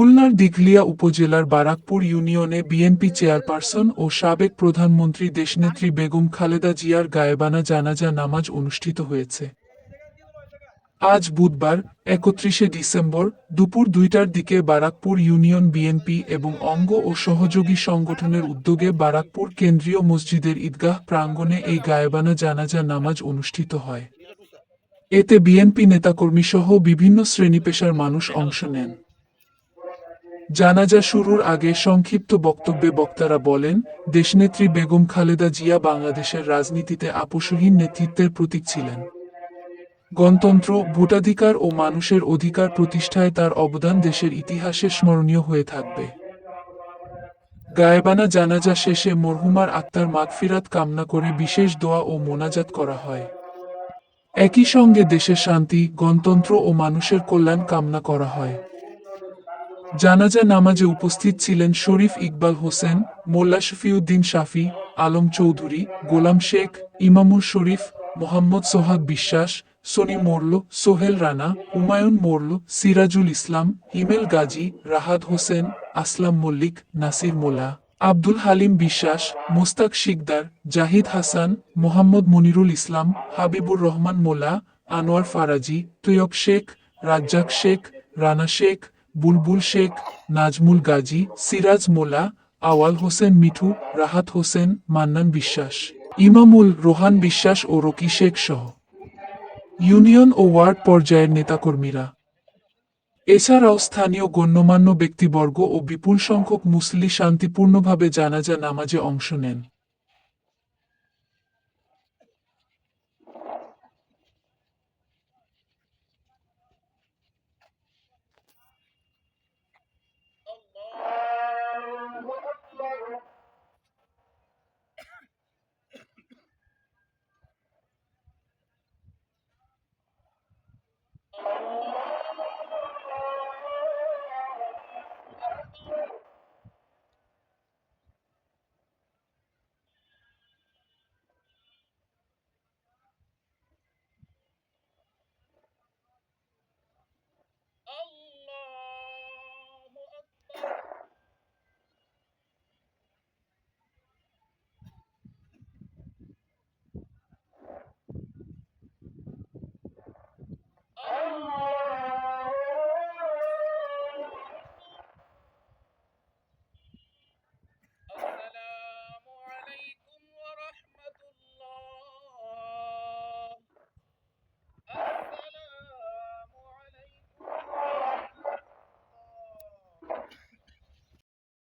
খুলনার দিঘলিয়া উপজেলার বারাকপুর ইউনিয়নে বিএনপি চেয়ারপারসন ও সাবেক প্রধানমন্ত্রী দেশনেত্রী বেগম খালেদা জিয়ার গায়েবানা জানাজা নামাজ অনুষ্ঠিত হয়েছে। আজ বুধবার, একত্রিশে ডিসেম্বর, দুপুর দুইটার দিকে বারাকপুর ইউনিয়ন বিএনপি এবং অঙ্গ ও সহযোগী সংগঠনের উদ্যোগে বারাকপুর কেন্দ্রীয় মসজিদের ঈদগাহ প্রাঙ্গণে এই গায়েবানা জানাজা নামাজ অনুষ্ঠিত হয়। এতে বিএনপি নেতাকর্মী সহ বিভিন্ন শ্রেণি পেশার মানুষ অংশ নেন। জানাজা শুরুর আগে সংক্ষিপ্ত বক্তব্যে বক্তারা বলেন, দেশনেত্রী বেগম খালেদা জিয়া বাংলাদেশের রাজনীতিতে আপোষহীন নেতৃত্বের প্রতীক ছিলেন। গণতন্ত্র, ভোটাধিকার ও মানুষের অধিকার প্রতিষ্ঠায় তার অবদান দেশের ইতিহাসে স্মরণীয় হয়ে থাকবে। গায়েবানা জানাজা শেষে মরহুমার আত্মার মাগফিরাত কামনা করে বিশেষ দোয়া ও মোনাজাত করা হয়। একই সঙ্গে দেশের শান্তি, গণতন্ত্র ও মানুষের কল্যাণ কামনা করা হয়। জানাজা নামাজে উপস্থিত ছিলেন শরীফ ইকবাল হোসেন, মোল্লা শফিউদ্দিন শাফি, আলম চৌধুরী, গোলাম শেখ, ইমামুর শরীফ, মোহাম্মদ সোহাগ বিশ্বাস, সনি মোরল, সোহেল রানা, হুমায়ুন মোরল, সিরাজুল ইসলাম, হিমেল গাজী, রাহাত হোসেন, আসলাম মল্লিক, নাসির মোল্লা, আব্দুল হালিম বিশ্বাস, মোস্তাক শিকদার, জাহিদ হাসান, মোহাম্মদ মনিরুল ইসলাম, হাবিবুর রহমান মোল্লা, আনোয়ার ফারাজি তৈয়ব শেখ, রাজ্জাক শেখ, রানা শেখ বুলবুল শেখ, নাজমুল গাজী, সিরাজ মোলা আওয়াল হোসেন মিঠু, রাহাত হোসেন, মান্নান বিশ্বাস, ইমামুল রোহান বিশ্বাস ও রকি শেখ সহ। ইউনিয়ন ও ওয়ার্ড পর্যায়ের নেতাকর্মীরা। এছাড়াও স্থানীয় গণ্যমান্য ব্যক্তিবর্গ ও বিপুল সংখ্যক মুসলি শান্তিপূর্ণভাবে জানাজা নামাজে অংশ নেন।